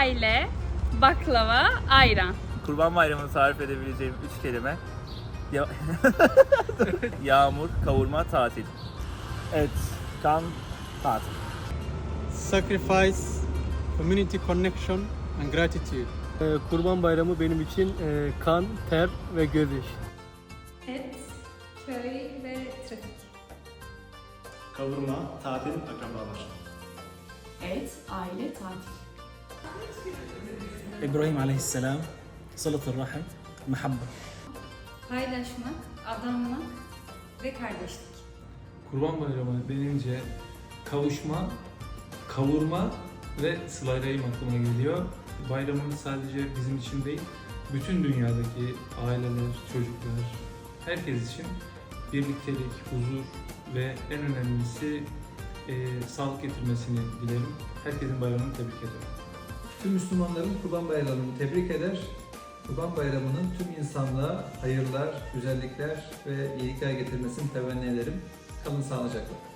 aile, baklava, ayran. Kurban Bayramı'nı tarif edebileceğim üç kelime. Ya- Yağmur, kavurma, tatil. Et, kan, tatil. sacrifice, community connection and gratitude. Ee, Kurban Bayramı benim için e, kan, ter ve gözyaşı. Et, köy ve trafik. Kavurma, tatil, akrabalar. Et, aile, tatil. İbrahim aleyhisselam, sılatı rahim, muhabbet. Paylaşmak, adanmak ve kardeşlik. Kurban Bayramı denince kavuşma, kavurma ve sılayrayım aklıma geliyor. Bayramın sadece bizim için değil, bütün dünyadaki aileler, çocuklar, herkes için birliktelik, huzur ve en önemlisi e, sağlık getirmesini dilerim. Herkesin bayramını tebrik ediyorum. Tüm Müslümanların Kurban Bayramı'nı tebrik eder. Kurban Bayramı'nın tüm insanlığa hayırlar, güzellikler ve iyilikler getirmesini temenni ederim. Kalın sağlıcakla.